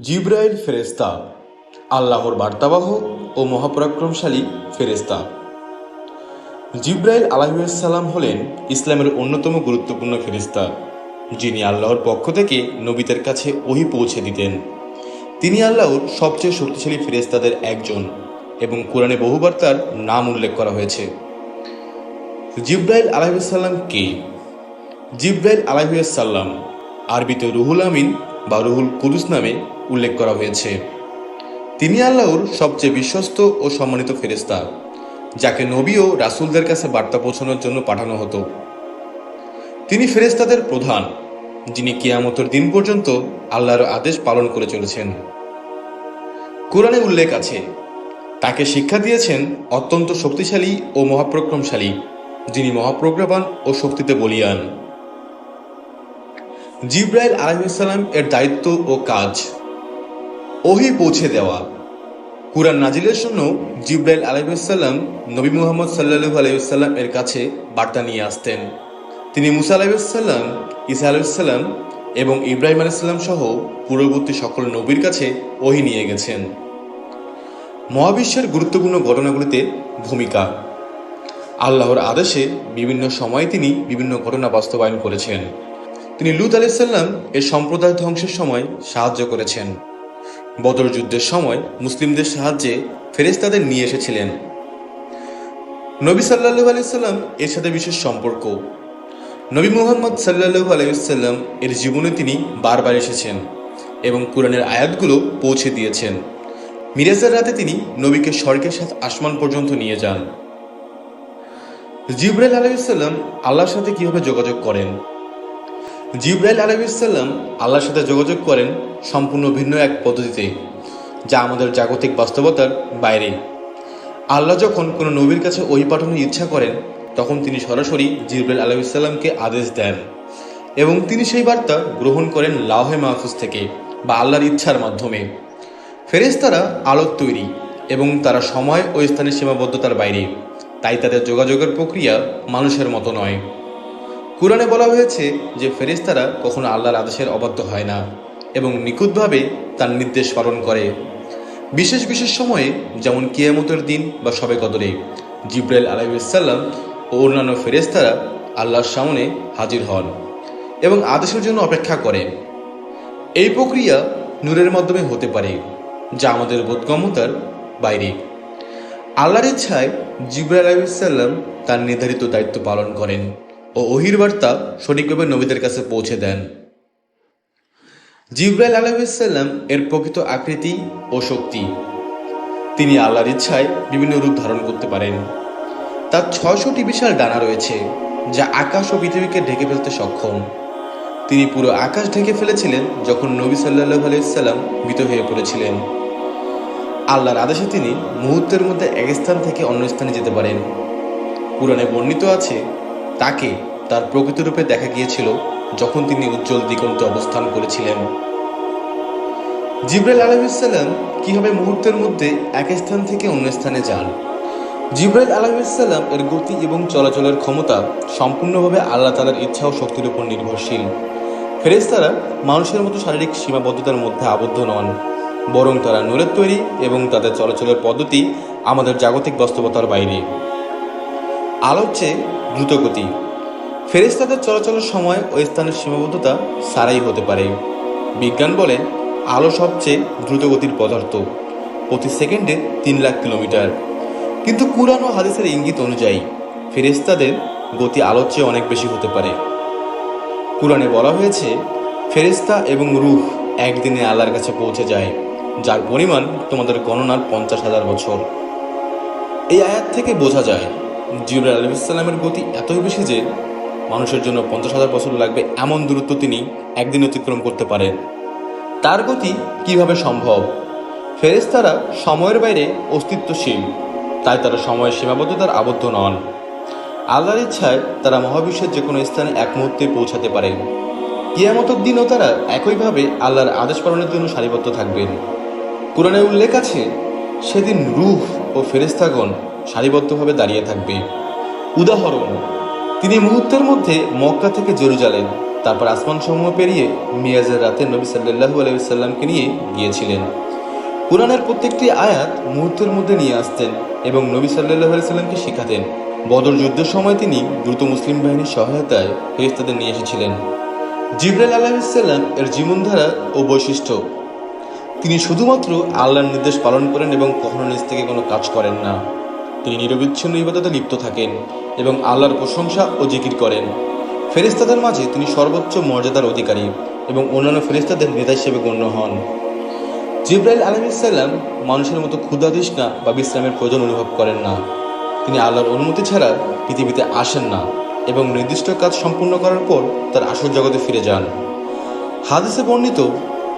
জিব্রাইল ফেরেস্তা আল্লাহর বার্তাবাহ ও মহাপরাক্রমশালী ফেরেস্তা জিব্রাইল আলাহিসাল্লাম হলেন ইসলামের অন্যতম গুরুত্বপূর্ণ ফেরেস্তা যিনি আল্লাহর পক্ষ থেকে নবীদের কাছে ওহি পৌঁছে দিতেন। তিনি আল্লাহর সবচেয়ে শক্তিশালী ফেরেস্তাদের একজন এবং কোরআনে বহুবার তার নাম উল্লেখ করা হয়েছে। জিব্রাইল আলাহিসাল্লাম কে? জিব্রাইল আলাহিসাল্লাম আরবিতে রুহুল আমিন বা রুহুল কুদুস নামে উল্লেখ করা হয়েছে। তিনি আল্লাহর সবচেয়ে বিশ্বস্ত ও সম্মানিত ফেরেস্তা যাকে নবী ও রাসূলদের কাছে বার্তা পৌঁছানোর জন্য পাঠানো হতো। তিনি ফেরেস্তাদের প্রধান, যিনি কিয়ামতের দিন পর্যন্ত আল্লাহর আদেশ পালন করে চলেছেন। কোরআনে উল্লেখ আছে, তাকে শিক্ষা দিয়েছেন অত্যন্ত শক্তিশালী ও মহাপ্রক্রমশালী, যিনি মহাপ্রজ্ঞাবান ও শক্তিতে বলিয়ান। জিব্রাইল আলহিসাল্লাম এর দায়িত্ব ও কাজ ওহি পৌঁছে দেওয়া। কুরআন নাজিলের জন্য জিব্রাইল আলহিসাল্লাম নবী মুহাম্মদ সাল্লাহু আলহিসাল্লাম এর কাছে বার্তা নিয়ে আসতেন। তিনি মুসা আলাইসাল্লাম ইসা আলাইসাল্লাম এবং ইব্রাহিম আলাইসাল্লাম সহ পূর্ববর্তী সকল নবীর কাছে ওহি নিয়ে গেছেন। মহাবিশ্বের গুরুত্বপূর্ণ ঘটনাগুলিতে ভূমিকা। আল্লাহর আদেশে বিভিন্ন সময়ে তিনি বিভিন্ন ঘটনা বাস্তবায়ন করেছেন। তিনি লুত আলাইসাল্লাম এর সম্প্রদায় ধ্বংসের সময় সাহায্য করেছেন। বদর যুদ্ধের সময় মুসলিমদের সাহায্যে ফেরেস্তাদের নিয়ে এসেছিলেন। নবী সাল্লাহু আলাইসাল্লাম এর সাথে বিশেষ সম্পর্ক। নবী মুহাম্মদ সাল্লাহু আলাইসাল্লাম এর জীবনে তিনি বারবার এসেছেন এবং কোরআনের আয়াতগুলো পৌঁছে দিয়েছেন। মিরাজের রাতে তিনি নবীকে স্বর্গের সাথে আসমান পর্যন্ত নিয়ে যান। জিব্রাইল আলাইসাল্লাম আল্লাহর সাথে কীভাবে যোগাযোগ করেন? জিব্রাইল আলহিসাল্লাম আল্লাহর সাথে যোগাযোগ করেন সম্পূর্ণ ভিন্ন এক পদ্ধতিতে, যা আমাদের জাগতিক বাস্তবতার বাইরে। আল্লাহ যখন কোনো নবীর কাছে ওই পাঠানোর ইচ্ছা করেন, তখন তিনি সরাসরি জিব্রাইল আলহিসাল্লামকে আদেশ দেন এবং তিনি সেই বার্তা গ্রহণ করেন লাহে মাহফুজ থেকে বা আল্লাহর ইচ্ছার মাধ্যমে। ফেরেশতারা আলোক তৈরি এবং তারা সময় ও স্থানের সীমাবদ্ধতার বাইরে, তাই তাদের যোগাযোগের প্রক্রিয়া মানুষের মতো নয়। কোরআনে বলা হয়েছে যে ফেরেশতারা কখনো আল্লাহর আদেশের অবাধ্য হয় না এবং নিখুঁতভাবে তার নির্দেশ পালন করে। বিশেষ বিশেষ সময়ে যেমন কিয়ামতের দিন বা সবে কদরে জিব্রাইল আলাইসাল্লাম ও অন্যান্য ফেরেশতারা আল্লাহর সামনে হাজির হন এবং আদেশের জন্য অপেক্ষা করে এই প্রক্রিয়া নূরের মাধ্যমে হতে পারে, যা আমাদের বোধগম্যতার বাইরে। আল্লাহর ইচ্ছায় জিব্রাইল আলাইসাল্লাম তার নির্ধারিত দায়িত্ব পালন করেন। ও ওহির বার্তা সঠিকভাবে নবীদের কাছে পৌঁছে দেন। জিব্রাইল আলহিসাল্লাম এর প্রকৃত আকৃতি ও শক্তি। তিনি আল্লাহর ইচ্ছায় বিভিন্ন রূপ ধারণ করতে পারেন। তার ছয়শটি বিশাল ডানা রয়েছে, যা আকাশ ও পৃথিবীকে ঢেকে ফেলতে সক্ষম। তিনি পুরো আকাশ ঢেকে ফেলেছিলেন যখন নবী সাল্লাহ আলাইসাল্লাম মৃত হয়ে পড়েছিলেন। আল্লাহর আদেশে তিনি মুহূর্তের মধ্যে এক স্থান থেকে অন্য স্থানে যেতে পারেন। পুরাণে বর্ণিত আছে তাকে তার প্রকৃত রূপে দেখা গিয়েছিল যখন তিনি উজ্জ্বল দিগন্তে অবস্থান করেছিলেন। জিব্রাইল আলহিসাল্লাম কীভাবে মুহূর্তের মধ্যে এক স্থান থেকে অন্য স্থানে যান? জিব্রাইল আলহিসাল্লাম এর গতি এবং চলাচলের ক্ষমতা সম্পূর্ণভাবে আল্লাহ তালার ইচ্ছা ও শক্তির উপর নির্ভরশীল। ফেরেস্তারা মানুষের মতো শারীরিক সীমাবদ্ধতার মধ্যে আবদ্ধ নন, বরং তারা নূরের তৈরি এবং তাদের চলাচলের পদ্ধতি আমাদের জাগতিক বাস্তবতার বাইরে। আলোচ্ছে দ্রুতগতি। ফেরেস্তাদের চলাচলের সময় ওই স্থানের সীমাবদ্ধতা সারাই হতে পারে। বিজ্ঞান বলে আলো সবচেয়ে দ্রুতগতির পদার্থ, প্রতি সেকেন্ডে তিন লাখ কিলোমিটার। কিন্তু কুরআন ও হাদিসের ইঙ্গিত অনুযায়ী ফেরেস্তাদের গতি আলোর চেয়ে অনেক বেশি হতে পারে। কুরআনে বলা হয়েছে ফেরেস্তা এবং রুহ একদিনে আল্লাহর কাছে পৌঁছে যায়, যার পরিমাণ তোমাদের গণনার পঞ্চাশ হাজার বছর। এই আয়াত থেকে বোঝা যায় জিবরাল আলহিসাল্লামের গতি এতই বেশি যে মানুষের জন্য পঞ্চাশ হাজার বছর লাগবে এমন দূরত্ব তিনি একদিন অতিক্রম করতে পারেন। তার গতি কীভাবে সম্ভব? ফেরেস্তারা সময়ের বাইরে অস্তিত্বশীল, তাই তারা সময়ের সীমাবদ্ধতার আবদ্ধ নন। আল্লাহর ইচ্ছায় তারা মহাবিশ্বের যে কোনো স্থানে এক মুহূর্তে পৌঁছাতে পারেন কিয়ামতের দিনও তারা একইভাবে আল্লাহর আদেশ পালনের জন্য সারিবদ্ধ থাকবেন। কোরআনে উল্লেখ আছে, সেদিন রুহ ও ফেরেস্তাগণ সারিবদ্ধভাবে দাঁড়িয়ে থাকবে। উদাহরণ, তিনি মুহূর্তের মধ্যে মক্কা থেকে জেরুজালেম, তারপর আসমান সমূহ পেরিয়ে মিয়াজের রাতে নবী সাল্লাহু আলাইসাল্লামকে নিয়ে গিয়েছিলেন। কোরআনের প্রত্যেকটি আয়াত মুহূর্তের মধ্যে নিয়ে আসতেন এবং নবী সাল্লাহ আলাইসাল্লামকে শেখাতেন। বদর যুদ্ধের সময় তিনি দ্রুত মুসলিম বাহিনীর সহায়তায় ফেরেস্তাদের নিয়ে এসেছিলেন। জিব্রাইল আলাহিসাল্লাম এর জীবনধারা ও বৈশিষ্ট্য, তিনি শুধুমাত্র আল্লাহর নির্দেশ পালন করেন এবং কখনো নিজ থেকে কোনো কাজ করেন না। তিনি নিরবিচ্ছিন্ন ইবাদতে লিপ্ত থাকেন এবং আল্লাহর প্রশংসা ও জিকির করেন। ফেরিস্তাদের মাঝে তিনি সর্বোচ্চ মর্যাদার অধিকারী এবং অন্যান্য ফেরিস্তাদের নেতা হিসেবে গণ্য হন। জিব্রাইল আলহিসাল্লাম মানুষের মতো ক্ষুধা বা বিশ্রামের প্রয়োজন অনুভব করেন না। তিনি আল্লাহর অনুমতি ছাড়া পৃথিবীতে আসেন না এবং নির্দিষ্ট কাজ সম্পূর্ণ করার পর তার আসল জগতে ফিরে যান। হাদিসে বর্ণিত,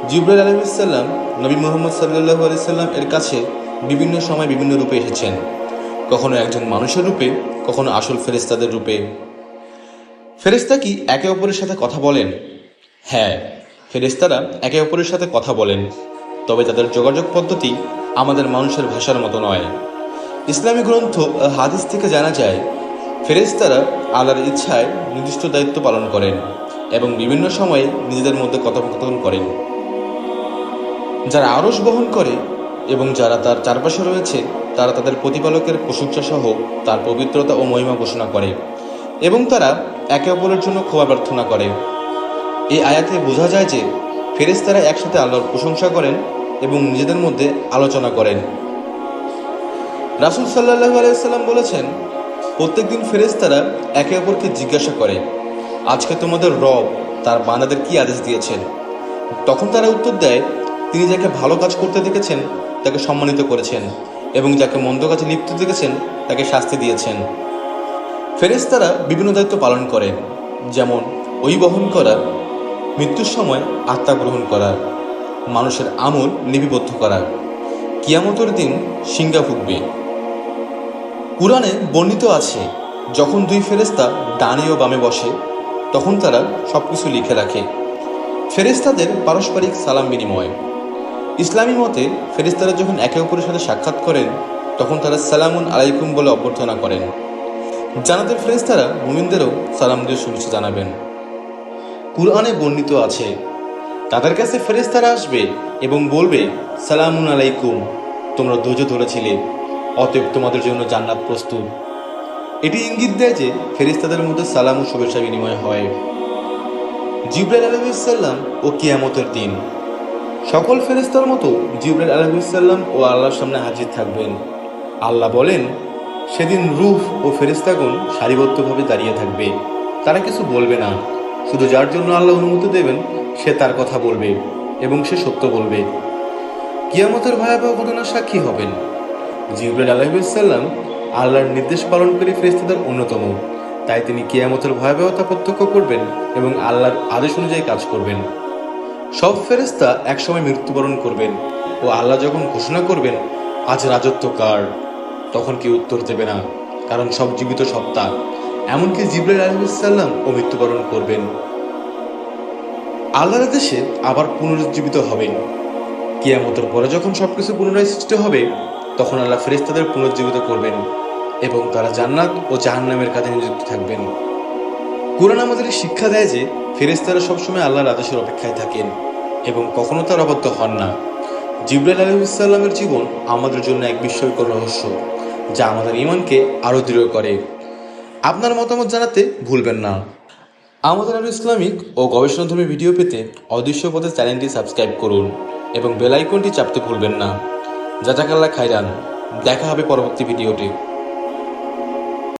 জিব্রাইল আলহিসাল্লাম নবী মোহাম্মদ সাল্লাহু আলাইসাল্লাম এর কাছে বিভিন্ন সময় বিভিন্ন রূপে এসেছেন। কখনো একজন মানুষের রূপে, কখনো আসল ফেরেস্তাদের রূপে। ফেরেস্তা কি একে অপরের সাথে কথা বলেন? হ্যাঁ ফেরেস্তারা একে অপরের সাথে কথা বলেন। তবে তাদের যোগাযোগ পদ্ধতি আমাদের মানুষের ভাষার মতো নয়। ইসলামী গ্রন্থ হাদিস থেকে জানা যায় ফেরেস্তারা আল্লাহর ইচ্ছায় নির্দিষ্ট দায়িত্ব পালন করেন এবং বিভিন্ন সময়ে নিজেদের মধ্যে কথোপকথন করেন। যারা আরস বহন করে এবং যারা তার চারপাশে রয়েছে তারা তাদের প্রতিপালকের প্রশংসা সহ তার পবিত্রতা ও মহিমা ঘোষণা করে এবং তারা একে অপরের জন্য ক্ষমা প্রার্থনা করে। এই আয়াতে বোঝা যায় যে ফেরেস্তারা একসাথে আল্লাহর প্রশংসা করেন এবং নিজেদের মধ্যে আলোচনা করেন। রাসুল সাল্লাহ আলাইসাল্লাম বলেছেন, প্রত্যেক প্রত্যেকদিন ফেরেস্তারা একে অপরকে জিজ্ঞাসা করে, আজকে তোমাদের রব তার বান্দাদের কি আদেশ দিয়েছেন? তখন তারা উত্তর দেয়, তিনি যাকে ভালো কাজ করতে দেখেছেন, তাকে সম্মানিত করেছেন। এবং যাকে মন্দ কাজে লিপ্ত দেখেছেন, তাকে শাস্তি দিয়েছেন। ফেরেস্তারা বিভিন্ন দায়িত্ব পালন করে, যেমন ওই বহন করা, মৃত্যুর সময় আত্মা গ্রহণ করা, মানুষের আমল লিপিবদ্ধ করা, কিয়ামতের দিন সিঙ্গা ফুটবে। কুরআনে বর্ণিত আছে, যখন দুই ফেরেস্তা ডানে ও বামে বসে, তখন তারা সবকিছু লিখে রাখে। ফেরেস্তাদের পারস্পরিক সালাম বিনিময়। ইসলামী মতে ফেরিস্তারা যখন একে অপরের সাথে সাক্ষাৎ করেন, তখন তারা সালামুন আলাইকুম বলে অভ্যর্থনা করেন। জানাতের ফেরিস্তারা মুমিনদেরও সালাম দিয়ে শুভেচ্ছা জানাবেন। কুরআনে বর্ণিত আছে, তাদের কাছে ফেরিস্তারা আসবে এবং বলবে, সালামুন আলাইকুম, তোমরা ধৈর্য ধরেছিলে, অতএব তোমাদের জন্য জান্নাত প্রস্তুত। এটি ইঙ্গিত দেয় যে ফেরিস্তাদের মধ্যে সালাম ও শুভেচ্ছা বিনিময় হয়। জিব্রাইল আলহিসাল্লাম ও কিয়ামতের দিন সকল ফেরিস্তার মতো জিব্রাইল আলহিসাল্লাম ও আল্লাহর সামনে হাজির থাকবেন। আল্লাহ বলেন, সেদিন রুফ ও ফেরিস্তাগণ সারিবদ্ধভাবে দাঁড়িয়ে থাকবে। তারা কিছু বলবে না। শুধু যার জন্য আল্লাহ অনুমতি দেবেন, সে তার কথা বলবে এবং সে সত্য বলবে। কিয়ামতের ভয়াবহ ঘটনার সাক্ষী হবেন। জিব্রাইল আলহিসাল্লাম আল্লাহর নির্দেশ পালনকারী ফেরেস্তাদের অন্যতম। তাই তিনি কিয়ামতের ভয়াবহতা প্রত্যক্ষ করবেন এবং আল্লাহর আদেশ অনুযায়ী কাজ করবেন। সব ফেরেস্তা একসময় মৃত্যুবরণ করবেন ও আল্লাহ যখন ঘোষণা করবেন, আজ রাজত্ব কার? তখন কি উত্তর দেবে না, কারণ সব জীবিত সত্তা। এমনকি জিব্রাইল আলহিসাল্লাম ও মৃত্যুবরণ করবেন। আল্লাহর দেশে আবার পুনরুজ্জীবিত হবেন। কিয়ামতের পরে যখন সবকিছু পুনরায় সৃষ্টি হবে, তখন আল্লাহ ফেরেস্তাদের পুনর্জীবিত করবেন এবং তারা জান্নাত ও জাহান্নামের কাজে নিযুক্ত থাকবেন। কোরআন আমাদের শিক্ষা দেয় যে ফেরেস্তারা সবসময় আল্লাহর আদেশের অপেক্ষায় থাকেন এবং কখনো তার অবদ্ধ হন না। জিব্রাইল আলহিসাল্লামের জীবন আমাদের জন্য এক বিস্ময়কর রহস্য, যা আমাদের ইমানকে আরও দৃঢ় করে। আপনার মতামত জানাতে ভুলবেন না। আমাদের আরও ইসলামিক ও গবেষণাধর্মী ভিডিও পেতে অদৃশ্য পথে চ্যানেলটি সাবস্ক্রাইব করুন এবং বেল আইকনটি চাপতে ভুলবেন না। জাজাকাল্লা খাইরান দেখা হবে পরবর্তী ভিডিওটি